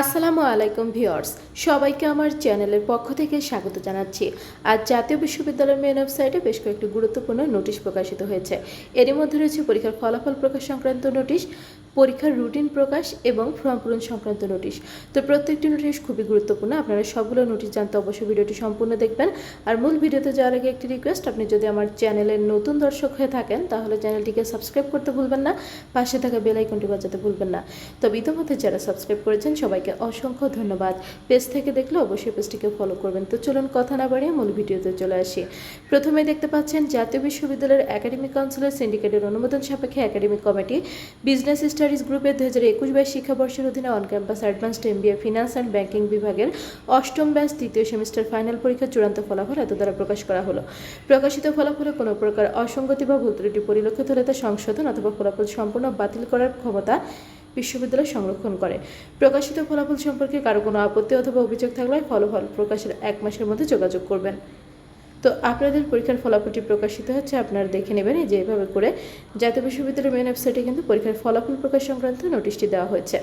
আসসালামু আলাইকুম ভিওর্স সবাইকে আমার চ্যানেলের পক্ষ থেকে স্বাগত জানাচ্ছি। আজ জাতীয় বিশ্ববিদ্যালয়ের মেন ওয়েবসাইটে বেশ কয়েকটি গুরুত্বপূর্ণ নোটিশ প্রকাশিত হয়েছে। এরই মধ্যে রয়েছে পরীক্ষার ফলাফল প্রকাশ সংক্রান্ত নোটিশ। পরীক্ষার রুটিন প্রকাশ এবং ফর্ম পূরণ সংক্রান্ত নোটিশ। তো প্রত্যেকটি নোটিশ খুবই গুরুত্বপূর্ণ। আপনারা সবগুলো নোটিশ জানতে অবশ্যই ভিডিওটি সম্পূর্ণ দেখবেন। আর মূল ভিডিওতে যাওয়ার আগে একটি রিকোয়েস্ট আপনি যদি আমার চ্যানেলের নতুন দর্শক হয়ে থাকেন, তাহলে চ্যানেলটিকে সাবস্ক্রাইব করতে ভুলবেন না। পাশে থাকা বেল আইকনটি বাজাতে ভুলবেন না। তবে ইতিমধ্যে যারা সাবস্ক্রাইব করেছেন, সবাইকে অসংখ্য ধন্যবাদ। পেজ থেকে দেখলে অবশ্যই পেজটিকে ফলো করবেন। তো চলুন কথা না বাড়িয়ে মূল ভিডিওতে চলে আসি। প্রথমে দেখতে পাচ্ছেন, জাতীয় বিশ্ববিদ্যালয়ের একাডেমিক কাউন্সিলের সিন্ডিকেটের অনুমোদন সাপেক্ষে একাডেমিক কমিটি বিজনেস স্টাডিজ গ্রুপের দু হাজার একুশ বাইশ শিক্ষাবর্ষের অধীনে on campus advanced MBA finance and banking বিভাগের অষ্টম ব্যাচ তৃতীয় সেমিস্টার ফাইনাল পরীক্ষার চূড়ান্ত ফলাফল এত দ্বারা প্রকাশ করা হলো। প্রকাশিত ফলাফলে কোনো প্রকার অসঙ্গতি বা ভুল ত্রুটি পরিলক্ষিত হলে তা সংশোধন অথবা ফলাফল সম্পূর্ণ বাতিল করার ক্ষমতা বিশ্ববিদ্যালয় সংরক্ষণ করে। প্রকাশিত ফলাফল সম্পর্কে কারও কোনো আপত্তি অথবা অভিযোগ থাকলে ফলাফল প্রকাশের এক মাসের মধ্যে যোগাযোগ করবেন। তো আপনাদের পরীক্ষার ফলাফলটি প্রকাশিত হচ্ছে, আপনারা দেখে নেবেন যে এভাবে করে জাতীয় বিশ্ববিদ্যালয়ের মেন ওয়েবসাইটে কিন্তু পরীক্ষার ফলাফল প্রকাশ সংক্রান্ত নোটিশটি দেওয়া হয়েছে।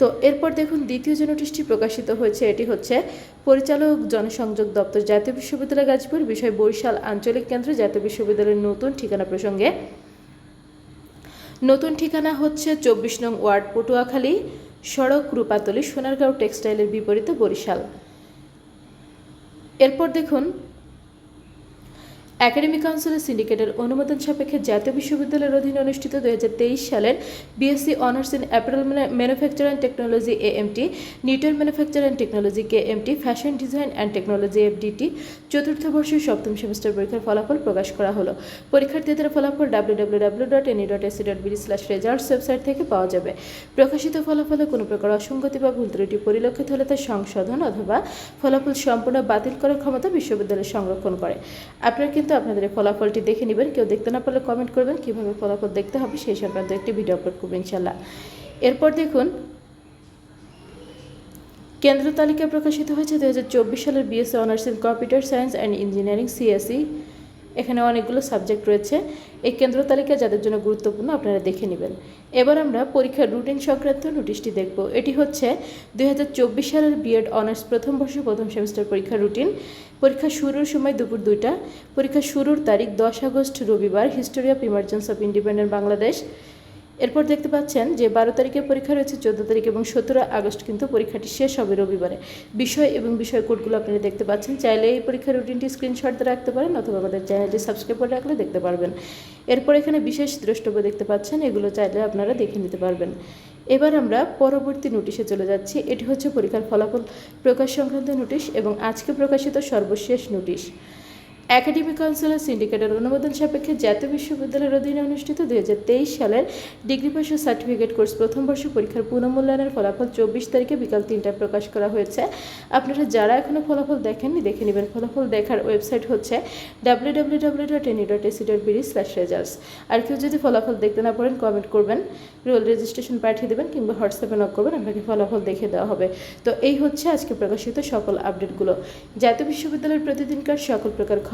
তো এরপর দেখুন, দ্বিতীয় যে নোটিশটি প্রকাশিত হয়েছে, এটি হচ্ছে পরিচালক জনসংযোগ দপ্তর জাতীয় বিশ্ববিদ্যালয় গাজীপুর, বিষয় বরিশাল আঞ্চলিক কেন্দ্র, জাতীয় বিশ্ববিদ্যালয়ের নতুন ঠিকানা প্রসঙ্গে। নতুন ঠিকানা হচ্ছে চব্বিশ নং ওয়ার্ড, পটুয়াখালী, সড়ক, রূপাতলি, সোনারগাঁও টেক্সটাইলের বিপরীতে বরিশাল। এরপর দেখুন একাডেমিক কাউন্সিলের সিন্ডিকেটের অনুমোদন সাপেক্ষে জাতীয় বিশ্ববিদ্যালয়ের অধীনে অনুষ্ঠিত তেইশ সালের BSc honours in apparel manufacture and technology A AMT Newton manufacture and technology K MT fashion design and technology F FDT চতুর্থ বর্ষের সপ্তম সেমিস্টার পরীক্ষার ফলাফল প্রকাশ করা হলো। পরীক্ষার্থীদের ফলাফল W W W dot any dot AC dot BD slash results website থেকে পাওয়া যাবে। প্রকাশিত ফলাফলে কোনো প্রকার অসঙ্গতি বা ভুল ত্রুটি পরিলক্ষিত হলে তা সংশোধন অথবা ফলাফল সম্পূর্ণ বাতিল করার ক্ষমতা বিশ্ববিদ্যালয় সংরক্ষণ করে। আপনারা কিন্তু আপনাদের ফলাফলটি দেখে নেবেন। কেউ দেখতে না পারলে কমেন্ট করবেন, কীভাবে ফলাফল দেখতে হবে সেই সংক্রান্ত একটি ভিডিও আপলোড করবেন ইনশাল্লাহ এরপর দেখুন, কেন্দ্র তালিকা প্রকাশিত হয়েছে দু হাজার চব্বিশ সালের BSc honours in computer science and engineering CSE এখানে অনেকগুলো সাবজেক্ট রয়েছে। এই কেন্দ্র তালিকা যাদের জন্য গুরুত্বপূর্ণ আপনারা দেখে নেবেন। এবার আমরা পরীক্ষার রুটিন সংক্রান্ত নোটিশটি দেখব। এটি হচ্ছে দুই হাজার চব্বিশ সালের বিএড অনার্স প্রথম বর্ষ প্রথম সেমিস্টার পরীক্ষার রুটিন পরীক্ষা শুরুর সময় দুপুর দুইটা। পরীক্ষা শুরুর তারিখ দশ আগস্ট রবিবার। History of emergence of independent Bangladesh এরপর দেখতে পাচ্ছেন যে বারো তারিখে পরীক্ষা রয়েছে, চোদ্দ তারিখ এবং সতেরো আগস্ট কিন্তু পরীক্ষাটি শেষ হবে রবিবারে। বিষয় এবং বিষয় কোডগুলো আপনারা দেখতে পাচ্ছেন। চাইলে এই পরীক্ষার রুটিনটি স্ক্রিনশট দিয়ে রাখতে পারেন অথবা আমাদের চ্যানেলটি সাবস্ক্রাইব করে রাখলে দেখতে পারবেন। এরপর এখানে বিশেষ দ্রষ্টব্য দেখতে পাচ্ছেন, এগুলো চাইলে আপনারা দেখে নিতে পারবেন। এবার আমরা পরবর্তী নোটিশে চলে যাচ্ছি। এটি হচ্ছে পরীক্ষার ফলাফল প্রকাশ সংক্রান্ত নোটিশ এবং আজকে প্রকাশিত সর্বশেষ নোটিশ। একাডেমিক কাউন্সিলের সিন্ডিকেটের অনুমোদন সাপেক্ষে জাতীয় বিশ্ববিদ্যালয়ের অধীনে অনুষ্ঠিত দুই তেইশ সালের ডিগ্রি ও সার্টিফিকেট কোর্স প্রথম বর্ষ পরীক্ষার পুনঃমূল্যায়নের ফলাফল চব্বিশ তারিখে বিকাল তিনটায় প্রকাশ করা হয়েছে। আপনারা যারা এখনও ফলাফল দেখেননি, দেখে নেবেন। ফলাফল দেখার ওয়েবসাইট হচ্ছে ডাব্লিউ ডাব্লিউ রেজাল্টস আর কেউ যদি ফলাফল দেখতে না পারেন কমেন্ট করবেন, রোল রেজিস্ট্রেশন পাঠিয়ে দেবেন, কিংবা হোয়াটসঅ্যাপে নক করবেন, আপনাকে ফলাফল দেখে দেওয়া হবে। তো এই হচ্ছে আজকে প্রকাশিত সকল আপডেটগুলো। জাতীয় বিশ্ববিদ্যালয়ের প্রতিদিনকার সকল প্রকার